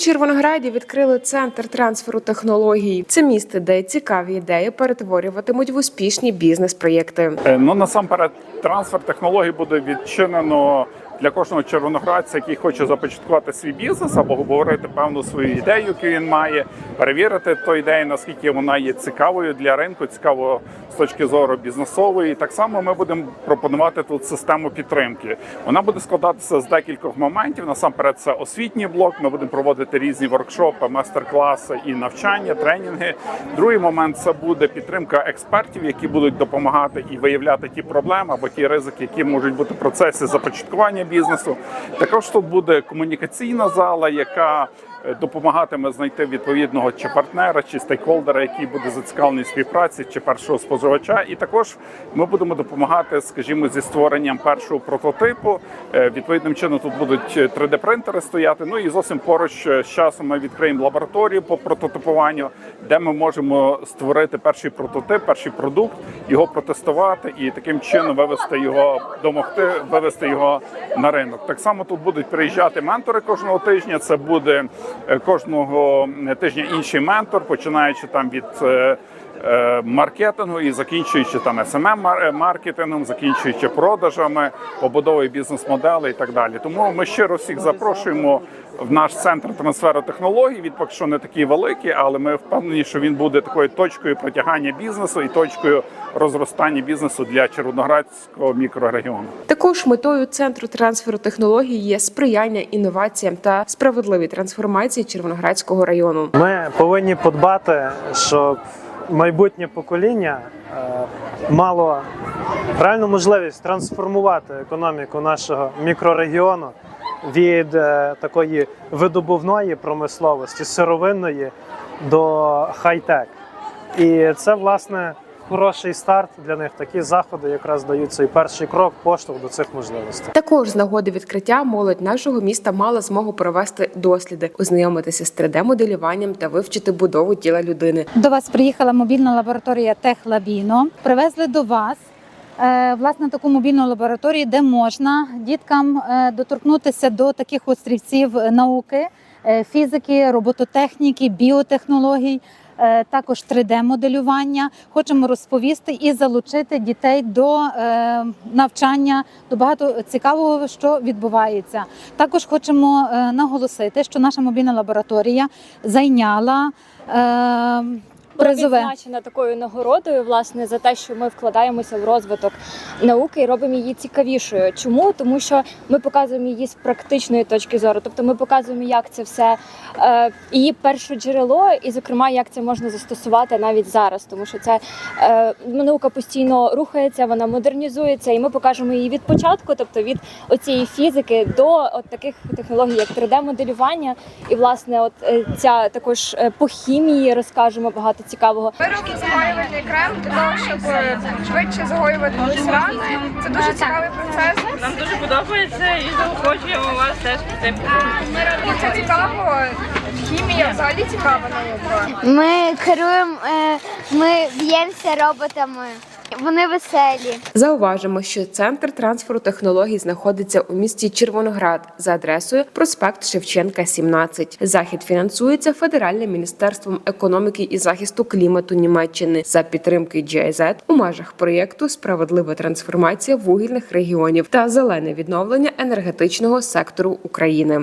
Червонограді відкрили центр трансферу технологій. Це місце, де цікаві ідеї перетворюватимуть в успішні бізнес-проєкти. Е, Ну насамперед, трансфер технологій буде відчинено для кожного червоноградця, який хоче започаткувати свій бізнес або говорити певну свою ідею, яку він має, перевірити ту ідею, наскільки вона є цікавою для ринку, цікаво з точки зору бізнесової. Так само ми будемо пропонувати тут систему підтримки. Вона буде складатися з декількох моментів. Насамперед, це освітній блок. Ми будемо проводити різні воркшопи, майстер-класи і навчання, тренінги. Другий момент це буде підтримка експертів, які будуть допомагати і виявляти ті проблеми або ті ризики, які можуть бути в процесі започаткування бізнесу. Також тут буде комунікаційна зала, яка допомагатиме знайти відповідного чи партнера, чи стейкхолдера, який буде зацікавлений в співпраці, чи першого споживача. І також ми будемо допомагати, скажімо, зі створенням першого прототипу. Е, Відповідним чином тут будуть 3D-принтери стояти. Ну і зовсім поруч е, з часом ми відкриємо лабораторію по прототипуванню, де ми можемо створити перший прототип, перший продукт, його протестувати і таким чином вивести його, домогти, вивести його на ринок. Так само тут будуть приїжджати ментори кожного тижня. Це буде е, кожного тижня інший ментор, починаючи там від. Е, е, Маркетингу і закінчуючи там smm маркетингом, закінчуючи продажами, побудовою бізнес-моделей і так далі. Тому ми щиро всіх запрошуємо в наш центр трансферу технологій. Він поки що не такий великий, але ми впевнені, що він буде такою точкою протягання бізнесу і точкою розростання бізнесу для Червоноградського мікрорегіону. Також метою центру трансферу технологій є сприяння інноваціям та справедливій трансформації Червоноградського району. Ми повинні подбати, щоб майбутнє покоління е, мало реальну можливість трансформувати економіку нашого мікрорегіону від е, такої видобувної промисловості, сировинної до хай-тек. І це власне хороший старт для них. Такі заходи якраз дають цей перший крок, поштовх до цих можливостей. Також з нагоди відкриття молодь нашого міста мала змогу провести досліди, ознайомитися з 3D-моделюванням та вивчити будову тіла людини. До вас приїхала мобільна лабораторія Техлабіно. Привезли до вас е, власне таку мобільну лабораторію, де можна діткам е, доторкнутися до таких острівців науки, е, фізики, робототехніки, біотехнологій. Е, Також 3D-моделювання хочемо розповісти і залучити дітей до е, навчання, до багато цікавого, що відбувається. Також хочемо е, наголосити, що наша мобільна лабораторія зайняла призове. відзначена такою нагородою, власне, за те, що ми вкладаємося в розвиток науки і робимо її цікавішою. Чому? Тому що ми показуємо її з практичної точки зору, тобто ми показуємо, як це все е, її перше джерело, і зокрема, як це можна застосувати навіть зараз, тому що це е, наука постійно рухається, вона модернізується, і ми покажемо її від початку, тобто від оцієї фізики до от таких технологій, як 3D-моделювання, і власне, от е, ця також е, по хімії розкажемо багато цікавого. Ми робимо загоювальний крем для того, щоб швидше загоюватися рани. Це дуже цікавий процес. Нам дуже подобається і заохочуємо вас теж піти. І це цікаво. Хімія взагалі цікава наука. Ми керуємо, е, ми б'ємося роботами. Вони веселі. Зауважимо, що центр трансферу технологій знаходиться у місті Червоноград за адресою проспект Шевченка, 17. Захід фінансується Федеральним міністерством економіки і захисту клімату Німеччини за підтримки GIZ у межах проєкту Справедлива трансформація вугільних регіонів та зелене відновлення енергетичного сектору України.